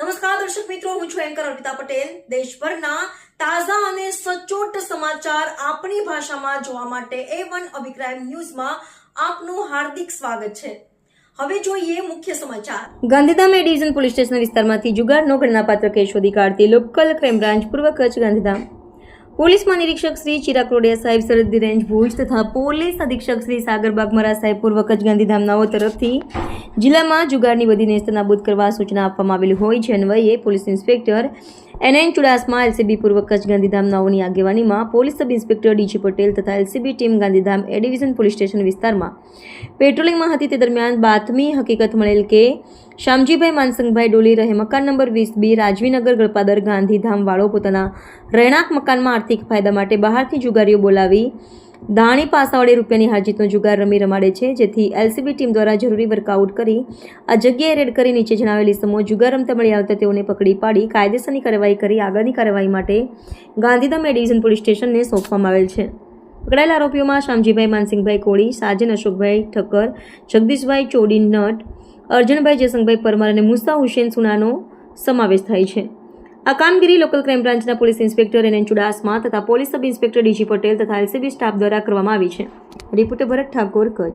નમસ્કાર, દર્શક મિત્રો, હું છું એન્કર અર્પિતા પટેલ. દેશભરના તાજા અને સચોટ સમાચાર આપણી ભાષામાં જોવા માટે એ વન અભિક્રાઇમ ન્યૂઝમાં આપનું હાર્દિક સ્વાગત છે. હવે જોઈએ મુખ્ય સમાચાર. Gandhidham A division police station વિસ્તારમાંથી જુગારનો ઘટનાપાત્ર કેસ શોધી કાઢતી લોકલ ક્રાઇમ બ્રાન્ચ પૂર્વ કચ્છ ગાંધીધામ. પોલીસ મહાનિરીક્ષક શ્રી ચિરાગ રોડિયા સાહેબ સરહદી રેન્જ ભુજ તથા પોલીસ અધિક્ષક શ્રી સાગર બાગમરા સાહેબ પૂર્વ કચ્છ ગાંધીધામનાઓ તરફથી જિલ્લામાં જુગારની વધીને નેસ્ત કરવા સૂચના આપવામાં આવેલી હોય છે. અન્વયે police inspector NN N Chudasama LCB પૂર્વ કચ્છ ગાંધીધામનાઓની આગેવાનીમાં police sub inspector DG Patel તથા LCB team Gandhidham A division police station વિસ્તારમાં પેટ્રોલિંગમાં હતી. તે દરમિયાન બાતમી હકીકત મળેલ કે શ્યામજીભાઈ માનસંગભાઈ ડોલી રહે મકાન નંબર વીસ બી રાજવીનગર ગળપાદર ગાંધીધામ વાળો પોતાના રહેણાંક મકાનમાં આર્થિક ફાયદા માટે બહારથી જુગારીઓ બોલાવી દાણી પાસાવાળી રૂપિયાની હારજીતનો જુગાર રમી રમાડે છે, જેથી એલસીબી ટીમ દ્વારા જરૂરી વર્કઆઉટ કરી આ જગ્યાએ રેડ કરી નીચે જણાવેલી સમૂહ જુગાર રમતા મળી આવતા તેઓને પકડી પાડી કાયદેસરની કાર્યવાહી કરી આગળની કાર્યવાહી માટે ગાંધીધામ એ ડિવિઝન પોલીસ સ્ટેશનને સોંપવામાં આવેલ છે. પકડાયેલા આરોપીઓમાં શામજીભાઈ માનસિંહભાઈ કોળી, સાજન અશોકભાઈ ઠક્કર, જગદીશભાઈ ચોડી નટ, અર્જનભાઈ જયસંગભાઈ પરમાર અને મુસ્તા હુસેન સુનાનો સમાવેશ થાય છે. આ કામગીરી લોકલ ક્રાઇમ બ્રાન્ચના પોલીસ ઇન્સ્પેક્ટર એન ચુડાસમા તથા police sub inspector DG Patel તથા એલસીબી સ્ટાફ દ્વારા કરવામાં આવી છે. રિપોર્ટર ભરત ઠાકોર કચ્છ.